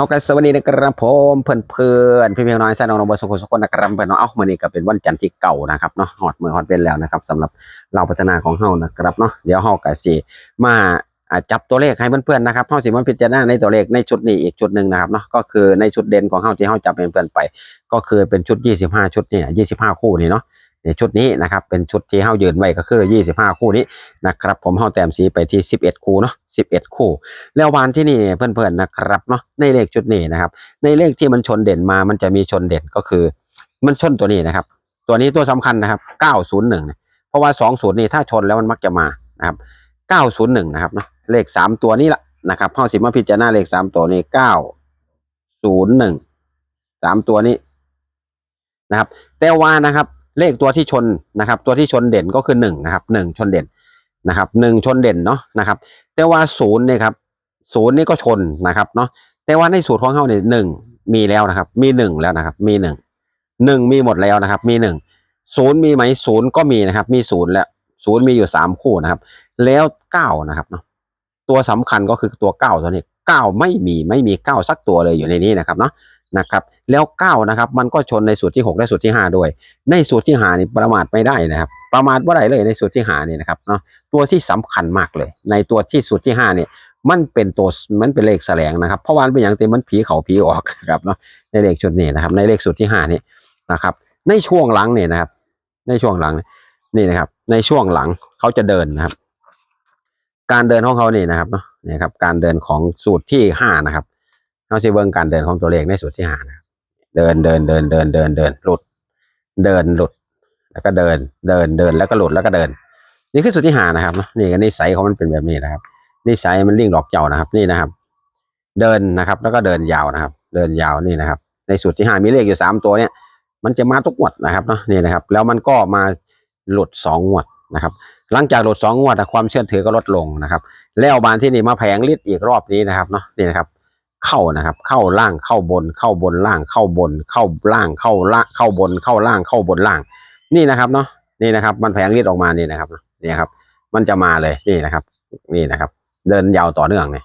เอากันสวัสดีนะครับผมเพื่อนเพื่อนพี่เพียงน้อยแซน้องน้องบอสกุลสกุลนะครับเพื่อนเนาะเอ้ามื่อนี้ก็เป็นวันจันทร์ที่เก่านะครับเนาะฮอดมือฮอดเป็นแล้วนะครับสำหรับเราพัฒนาของเฮานะครับเนาะเดี๋ยวเฮาก็สิมาจับตัวเลขให้เพื่อนๆนะครับเฮาสิมาพิจารณาในตัวเลขในชุดนี้อีกชุดหนึ่งนะครับเนาะก็คือในชุดเด่นของเฮาที่เฮาจับเป็นเพื่อนๆไป ก็คือเป็นชุด 25 ชุดเนี่ย25 คู่นี่เนาะ นชุดนี้นะครับเป็นชุดที่เฮายืนไว้ก็คือ 25 คู่นี้นะครับผมเฮาแต้มสีไปที่ 11 คู่เนาะ11 คู่ แล้ววันที่นี่เพื่อนๆนะครับเนาะในเลขชุดนี้นะครับ ในเลขที่มันชนเด่นมามันจะมีชนเด่นก็คือ มันชนตัวนี้นะครับ ตัวนี้ตัวสำคัญนะครับ 901เนี่ยเพราะว่า 20 นี่ถ้าชนแล้วมันมักจะมานะครับ 901 นะครับเนาะเลข 3 ตัวนี้ละนะครับพ่อสิมาพิจารณาเลข 3 ตัวนี้901 3 ตัวนี้นะครับ แต่ว่านะครับ เลขตัวที่ชนนะครับ ตัวที่ชนเด่นก็คือ1นะครับ1ชนเด่นนะครับ1ชนเด่นเนาะนะครับ แต่ว่าศูนย์เนี่ยครับศูนย์นี่ก็ชนนะครับเนาะแต่ว่าในสูตรของเขาเนี่ยหนึ่งมีแล้วนะครับ มีหนึ่งแล้วนะครับ มีหนึ่งหนึ่งมีหมดแล้วนะครับ มีหนึ่งศูนย์มีไหมศูนย์ก็มีนะครับ มีศูนย์แล้วศูนย์มีอยู่สามคู่นะครับ แล้วเก้านะครับเนาะตัวสำคัญก็คือตัวเก้าตัวนี้เก้าไม่มีไม่มีเก้าสักตัวเลยอยู่ในนี้นะครับเนาะ นะครับ แล้วเก้านะครับมันก็ชนในสูตรที่หกและสูตรที่ห้าด้วย ในสูตรที่หานี่ประมาทไม่ได้นะครับ ประมาทว่าไรเลยในสูตรที่หานี่นะครับเนาะตัวที่สำคัญมากเลย ในตัวที่สุดที่ห้าเนี่ยมันเป็นตัวมันเป็นเลขแสลงนะครับเพราะว่ามันเป็นอย่างเต็มมันผีเขาผีออกครับเนาะในเลขชุดนี้นะครับ ในเลขสุดที่ห้านี่นะครับ ในช่วงหลังเนี่ยนะครับ ในช่วงหลังนี่นะครับ ในช่วงหลังเขาจะเดินนะครับ การเดินของเขานี่นะครับเนาะนี่ครับ การเดินของสูตรที่ห้านะครับ เขาจะเบิ่งการเดินของตัวเลขในสูตรที่ห้านะเดินเดินเดินเดินเดินเดินหลุด เดินหลุด แล้วก็เดินเดินเดินแล้วก็หลุดแล้วก็เดิน นี่คือสุดที่หานะครับเนอะนี่ก็นิสัยของมันเป็นแบบนี้นะครับนิสัยมันลิงหลอกเจ้านะครับ นี่นะครับ เดินนะครับ แล้วก็เดินยาวนะครับ เดินยาวนี่นะครับ ในสูตรที่ห้ามีเลขอยู่สามตัวเนี่ย มันจะมาทุกงวดนะครับเนาะนี่นะครับ แล้วมันก็มาหลุดสองงวดนะครับ หลังจากหลุดสองงวดความเชื่อถือก็ลดลงนะครับ แล้วบานที่นี่มาแผงฤทธิ์อีกรอบนี้นะครับเนาะนี่นะครับ เข้านะครับ เข้าล่างเข้าบน เข้าบนล่างเข้าบน เข้าล่างเข้าล่างเข้าบน เข้าล่างเข้าบนล่าง นี่นะครับเนาะนี่นะครับ มันแผงฤทธิ์ออกมานี่นะครับนี่ครับ มันจะมาเลยนี่นะครับ นี่นะครับ เดินยาวต่อเนื่องเนี่ย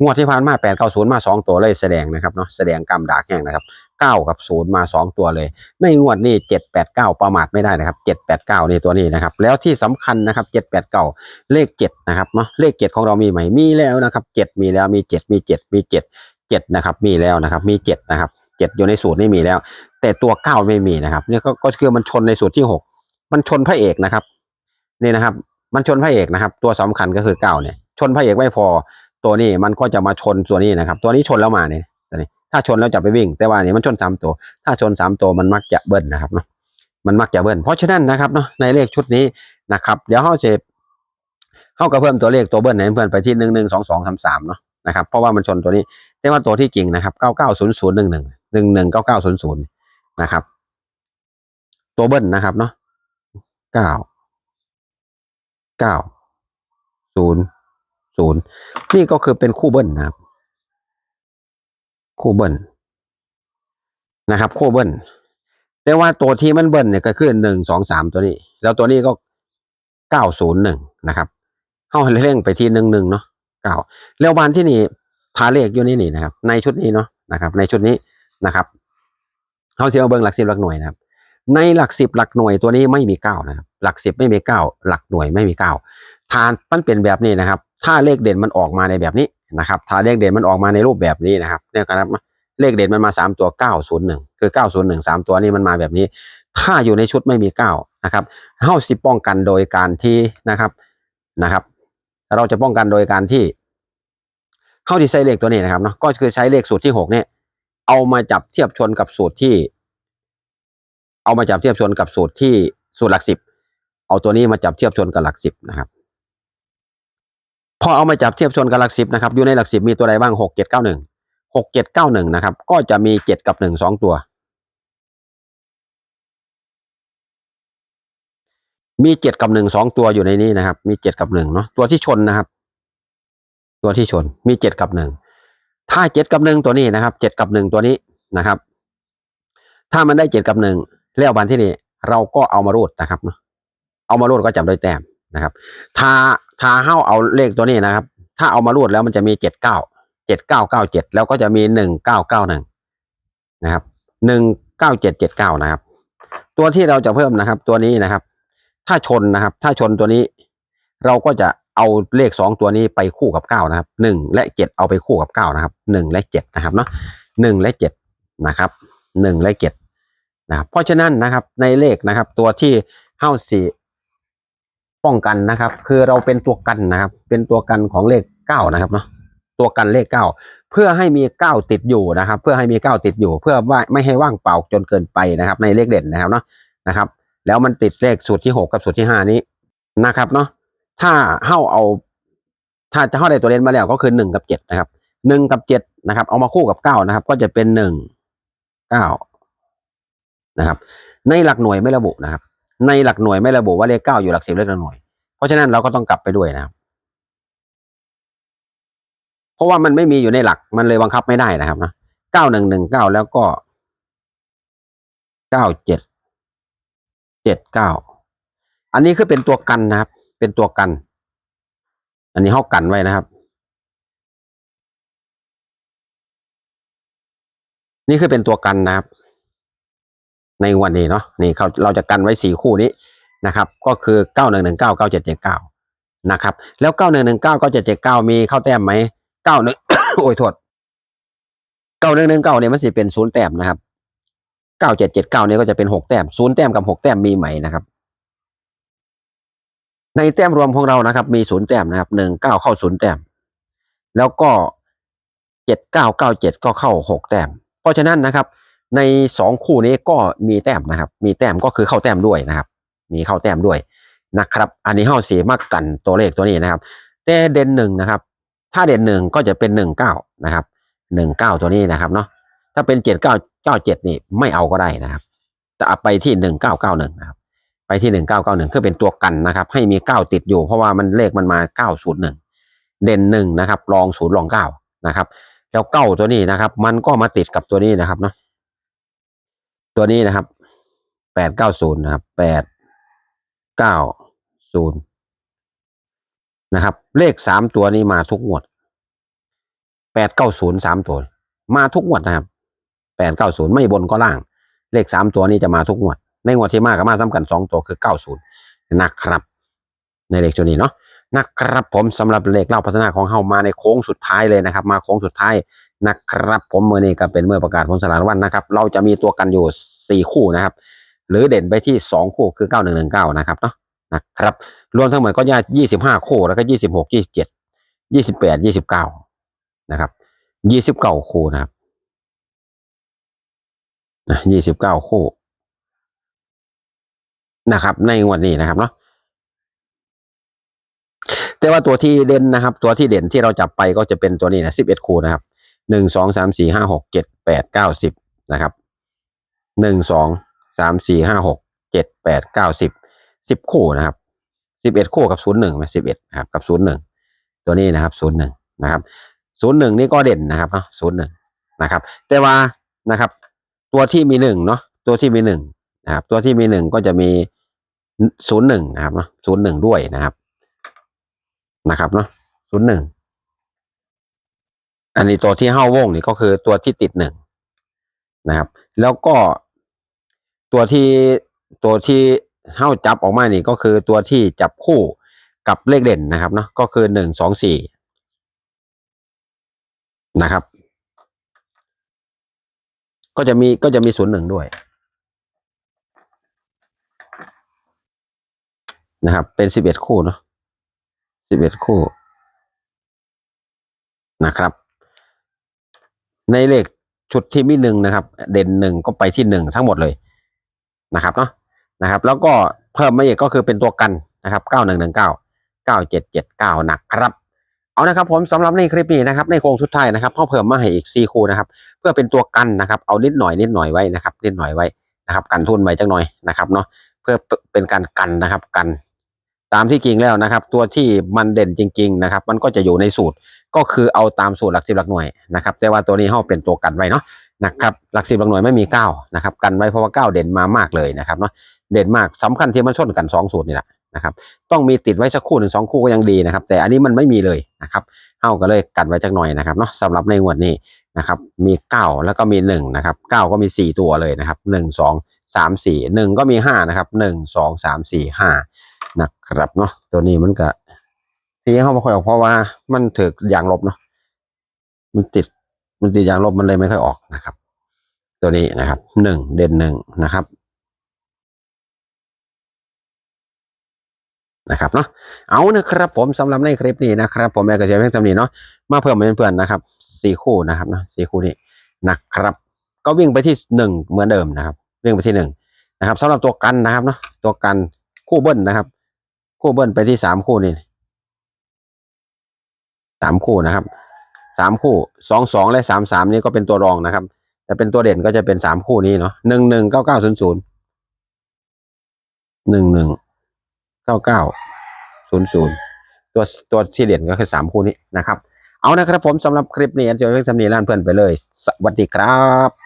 งวดที่ผ่านมาแปดเก้าศูนย์มาสองตัวเลยแสดงนะครับเนาะแสดงกรรมดากแห้งนะครับ เก้ากับศูนย์มาสองตัวเลย ในงวดนี้เจ็ดแปดเก้าประมาทไม่ได้นะครับเจ็ดแปดเก้านี่ตัวนี้นะครับ แล้วที่สำคัญนะครับเจ็ดแปดเก้าเลขเจ็ดนะครับเนาะเลขเจ็ดของเรามีไหมมีแล้วนะครับเจ็ดมีแล้วมีเจ็ดมีเจ็ดมีเจ็ดเจ็ดนะครับมีแล้วนะครับมีเจ็ดนะครับเจ็ดอยู่ในสูตรนี่มีแล้ว แต่ตัวเก้าไม่มีนะครับเนี่ยก็คือมันชนในสูตรที่หกมันชนพระเอกนะครับนี่นะครับ มันชนพระเอกนะครับ ตัวสำคัญก็คือเก้าเนี่ย ชนพระเอกไม่พอตัวนี้มันก็จะมาชนตัวนี้นะครับ ตัวนี้ชนแล้วมาเนี่ย ถ้าชนแล้วจะไปวิ่ง แต่ว่านี่มันชนสามตัว ถ้าชนสามตัวมันมักจะเบิ้ลนะครับเนาะมันมักจะเบิ้ลเพราะฉะนั้นนะครับเนาะในเลขชุดนี้นะครับ เดี๋ยวเขาจะเขาก็เพิ่มตัวเลขตัวเบิ้ลให้เพื่อนไปที่หนึ่งหนึ่งสองสองสามสามเนาะนะครับเพราะว่ามันชนตัวนี้แต่ว่าตัวที่จริงนะครับเก้าเก้าศูนย์ศูนย์หนึ่งหนึ่งหนึ่งหนึ่งเก้าเก้าศูนย์ศูนย์นะครับ ตัวเบิ้ลนะครับเนาะเก้าเก้าศูนย์ศูนย์นี่ก็คือเป็นคู่เบิ้ลนะครับ คู่เบิ้ลนะครับคู่เบิ้ลแต่ว่าตัวที่มันเบิ้ลเนี่ยก็คือหนึ่งสองสามตัวนี้ แล้วตัวนี้ก็เก้าศูนย์หนึ่งนะครับเข้าเร่งไปที่หนึ่งหนึ่งเนาะเก้าแล้วบานที่นี่พาเลขอยู่นี่นี่นะครับ ในชุดนี้เนาะนะครับ ในชุดนี้นะครับเขาเสียเบิ้งหลักสิบหลักหน่วยนะครับในหลักสิบหลักหน่วยตัวนี้ไม่มีเก้านะครับหลักสิบไม่มีเก้าหลักหน่วยไม่มีเก้าทานมันเป็นแบบนี้นะครับ ถ้าเลขเด่นมันออกมาในแบบนี้ นะครับ ถ้าเลขเด่นมันออกมาในรูปแบบนี้นะครับเนี่ยครับเลขเด่นมันมาสามตัวเก้าศูนย์หนึ่งคือเก้าศูนย์หนึ่งสามตัวนี้มันมาแบบนี้ ถ้าอยู่ในชุดไม่มีเก้านะครับเฮาสิป้องกันโดยการที่นะครับนะครับ เราจะป้องกันโดยการที่เฮาที่ใช้เลขตัวนี้นะครับเนาะก็คือใช้เลขสูตรที่หกเนี่ย เอามาจับเทียบชนกับสูตรที่ เอามาจับเทียบชนกับสูตรที่สูตรหลักสิบเอาตัวนี้มาจับเทียบชนกับหลักสิบนะครับ พอเอามาจับเทียบชนกับหลักสิบนะครับ อยู่ในหลักสิบมีตัวใดบ้างหกเจ็ดเก้าหนึ่งหกเจ็ดเก้าหนึ่งนะครับ ก็จะมีเจ็ดกับหนึ่งสองตัว มีเจ็ดกับหนึ่งสองตัวอยู่ในนี้นะครับ มีเจ็ดกับหนึ่งเนาะตัวที่ชนนะครับ ตัวที่ชนมีเจ็ดกับหนึ่งถ้าเจ็ดกับหนึ่งตัวนี้นะครับเจ็ดกับหนึ่งตัวนี้นะครับ ถ้ามันได้เจ็ดกับหนึ่งแล้ววันที่นี่เราก็เอามารูดนะครับเนาะเอามารูดก็จับโดยแต้มนะครับ ถ้า ถ้าเฮ้าเอาเลขตัวนี้นะครับ ถ้าเอามารูดแล้วมันจะมีเจ็ดเก้าเจ็ดเก้าเก้าเจ็ดแล้วก็จะมีหนึ่งเก้าเก้าหนึ่งนะครับหนึ่งเก้าเจ็ดเจ็ดเก้านะครับ ตัวที่เราจะเพิ่มนะครับ ตัวนี้นะครับ ถ้าชนนะครับ ถ้าชนตัวนี้ เราก็จะเอาเลขสองตัวนี้ไปคู่กับเก้านะครับหนึ่งและเจ็ดเอาไปคู่กับเก้านะครับหนึ่งและเจ็ดนะครับเนาะหนึ่งและเจ็ดนะครับหนึ่งและเจ็ดนะครับเพราะฉะนั้นนะครับในเลขนะครับ ตัวที่เฮ้าสี่ ป้องกันนะครับ คือเราเป็นตัวกันนะครับ เป็นตัวกันของเลขเก้านะครับเนาะตัวกันเลขเก้าเพื่อให้มีเก้าติดอยู่นะครับ เพื่อให้มีเก้าติดอยู่ เพื่อว่าไม่ให้ว่างเปล่าจนเกินไปนะครับ ในเลขเด่นนะครับเนาะนะครับ แล้วมันติดเลขสูตรที่หกกับสูตรที่ห้านี้นะครับเนาะถ้าเฮ้าเอา ถ้าจะเข้าได้ตัวเลนมาแล้วก็คือหนึ่งกับเจ็ดนะครับหนึ่งกับเจ็ดนะครับ เอามาคู่กับเก้านะครับ ก็จะเป็นหนึ่งเก้านะครับ ในหลักหน่วยไม่ระบุนะครับ ในหลักหน่วยไม่ระบุว่าเลขเก้าอยู่หลักสิบเลขหน่วย เพราะฉะนั้นเราก็ต้องกลับไปด้วยนะครับ เพราะว่ามันไม่มีอยู่ในหลักมันเลยบังคับไม่ได้นะครับนะเก้าหนึ่งหนึ่งเก้าแล้วก็เก้าเจ็ดเจ็ดเก้าอันนี้คือเป็นตัวกันนะครับ เป็นตัวกัน อันนี้เขากันไว้นะครับ นี่คือเป็นตัวกันนะครับ ในวันนี้เนาะนี่เขาเราจะกันไว้สี่คู่นี้นะครับ ก็คือเก้าหนึ่งหนึ่งเก้าเก้าเจ็ดเจ็ดเก้านะครับ แล้วเก้าหนึ่งหนึ่งเก้าเก้าเจ็ดเจ็ดเก้ามีเข้าแต้มไหมเก้าหนึ่งโอ้ยโทษเก้าหนึ่งหนึ่งเก้าเนี่ยมันสิเป็นศูนย์แต้มนะครับเก้าเจ็ดเจ็ดเก้าเนี่ยก็จะเป็นหกแต้มศูนย์แต้มกับหกแต้มมีไหมนะครับ ในแต้มรวมของเรานะครับ มีศูนย์แต้มนะครับหนึ่งเก้าเข้าศูนย์แต้ม แล้วก็เจ็ดเก้าเก้าเจ็ดก็เข้าหกแต้ม เพราะฉะนั้นนะครับ ในสองคู่นี้ก็มีแต้มนะครับ มีแต้มก็คือเข้าแต้มด้วยนะครับ มีเข้าแต้มด้วยนะครับ อันนี้เข้าสีมากกันตัวเลขตัวนี้นะครับ แต่เด่นหนึ่งนะครับ ถ้าเด่นหนึ่งก็จะเป็นหนึ่งเก้านะครับหนึ่งเก้าตัวนี้นะครับเนาะ ถ้าเป็นเจ็ดเก้าเก้าเจ็ดนี่ไม่เอาก็ได้นะครับ จะเอาไปที่หนึ่งเก้าเก้าหนึ่งนะครับ ไปที่หนึ่งเก้าเก้าหนึ่งคือเป็นตัวกันนะครับ ให้มีเก้าติดอยู่ เพราะว่ามันเลขมันมาเก้าศูนย์หนึ่งเด่นหนึ่งนะครับรองศูนย์รองเก้านะครับ แล้วเก้าตัวนี้นะครับ มันก็มาติดกับตัวนี้นะครับเนาะ ตัวนี้นะครับแปดเก้าศูนย์นะครับแปดเก้าศูนย์นะครับ เลขสามตัวนี้มาทุกงวดแปดเก้าศูนย์สามตัว มาทุกงวดนะครับแปดเก้าศูนย์ไม่บนก็ล่าง เลขสามตัวนี้จะมาทุกงวด ในงวดที่มากก็มาซ้ำกันสองตัวคือเก้าศูนย์นะครับ ในเลขตัวนี้เนาะนะครับผมสำหรับเลขเล่าพัฒนาของเฮามาในโค้งสุดท้ายเลยนะครับ มาโค้งสุดท้าย นะครับ ผมเมื่อนี้ก็เป็นเมื่อประกาศผลสลากวันนะครับ เราจะมีตัวกันอยู่สี่คู่นะครับ หรือเด่นไปที่สองคู่คือเก้าหนึ่งหนึ่งเก้านะครับเนาะนะครับ รวมทั้งหมดก็ยายี่สิบห้าคู่แล้วก็ยี่สิบหกยี่สิบเจ็ดยี่สิบแปดยี่สิบเก้านะครับยี่สิบเก้าคู่นะครับนะยี่สิบเก้าคู่นะครับ ในงวดนี้นะครับเนาะแต่ว่าตัวที่เด่นนะครับ ตัวที่เด่นที่เราจับไปก็จะเป็นตัวนี้นะสิบเอ็ดคู่นะครับ หนึ่งสองสามสี่ห้าหกเจ็ดแปดเก้าสิบนะครับหนึ่งสองสามสี่ห้าหกเจ็ดแปดเก้าสิบสิบคู่นะครับสิบเอ็ดคู่กับศูนย์หนึ่งไหมสิบเอ็ดครับกับศูนย์หนึ่งตัวนี้นะครับศูนย์หนึ่งนะครับศูนย์หนึ่งนี่ก็เด่นนะครับเนาะศูนย์หนึ่งนะครับ แต่ว่านะครับ ตัวที่มีหนึ่งเนาะตัวที่มีหนึ่งนะครับ ตัวที่มีหนึ่งก็จะมีศูนย์หนึ่งนะครับเนาะศูนย์หนึ่งด้วยนะครับนะครับเนาะศูนย์หนึ่ง อันนี้ตัวที่ห้าวงนี่ก็คือตัวที่ติดหนึ่งนะครับ แล้วก็ตัวที่ตัวที่ห้าจับออกมานี่ก็คือตัวที่จับคู่กับเลขเด่นนะครับเนาะก็คือหนึ่งสองสี่นะครับ ก็จะมีก็จะมีศูนย์หนึ่งด้วยนะครับ เป็นสิบเอ็ดคู่เนาะสิบเอ็ดคู่นะครับ ในเลขชุดที่มีหนึ่งนะครับ เด่นหนึ่งก็ไปที่หนึ่งทั้งหมดเลยนะครับเนาะนะครับ แล้วก็เพิ่มมาอีกก็คือเป็นตัวกันนะครับเก้าหนึ่งหนึ่งเก้าเก้าเจ็ดเจ็ดเก้านะครับเอานะครับผมสำหรับในคลิปนี้นะครับในโครงสุดท้ายนะครับเขาเพิ่มมาให้อีกสี่คู่นะครับ เพื่อเป็นตัวกันนะครับ เอานิดหน่อยนิดหน่อยไว้นะครับนิดหน่อยไว้นะครับ กันทุนไว้จังหน่อยนะครับเนาะเพื่อเป็นการกันนะครับกัน ตามที่จริงแล้วนะครับ ตัวที่มันเด่นจริง ๆ นะครับ มันก็จะอยู่ในสูตร ก็คือเอาตามสูตรหลักสิบหลักหน่วยนะครับแต่ว่าตัวนี้เขาเป็นตัวกันไว้เนาะนะครับหลักสิบหลักหน่วยไม่มีเก้านะครับกันไว้เพราะว่าเก้าเด่นมามากเลยนะครับเนาะเด่นมากสำคัญที่มันชนกันสองสูตรนี่แหละนะครับต้องมีติดไว้สักคู่หนึ่งสองคู่ก็ยังดีนะครับ แต่อันนี้มันไม่มีเลยนะครับเฮาก็เลยกันไว้จักหน่อยนะครับเนาะสำหรับในงวดนี้นะครับมีเก้าแล้วก็มีหนึ่งนะครับเก้าก็มีสี่ตัวเลยนะครับหนึ่งสองสามสี่หนึ่งก็มีห้านะครับหนึ่งสองสามสี่ห้านะครับเนาะตัวนี้มันก็ ทีนี้เขาไม่ค่อยออกเพราะว่ามันถือยางลบเนาะมันติดมันติดยางลบมันเลยไม่ค่อยออกนะครับ ตัวนี้นะครับหนึ่งเด่นหนึ่งนะครับนะครับเนาะเอานะครับผมสำหรับในคลิปนี้นะครับ ผมแอกระเทียมเพียงสำนีเนาะมาเพิ่มเป็นเพื่อนนะครับสี่คู่นะครับเนาะสี่คู่นี้นะครับ ก็วิ่งไปที่หนึ่งเหมือนเดิมนะครับ วิ่งไปที่หนึ่งนะครับสำหรับตัวกันนะครับเนาะตัวกันคู่เบิ้ลนะครับ คู่เบิ้ลไปที่สามคู่นี่ สามคู่นะครับสามคู่สองสองและสามสามนี้ก็เป็นตัวรองนะครับแต่เป็นตัวเด่นก็จะเป็นสามคู่นี้เนาะหนึ่งหนึ่งเก้าเก้าศูนย์ศูนย์หนึ่งหนึ่งเก้าเก้าศูนย์ศูนย์ตัวตัวที่เด่นก็คือสามคู่นี้นะครับ เอานะครับผมสำหรับคลิปนี้อันเจอเรื่องสำนีล้านเพื่อนไปเลย สวัสดีครับ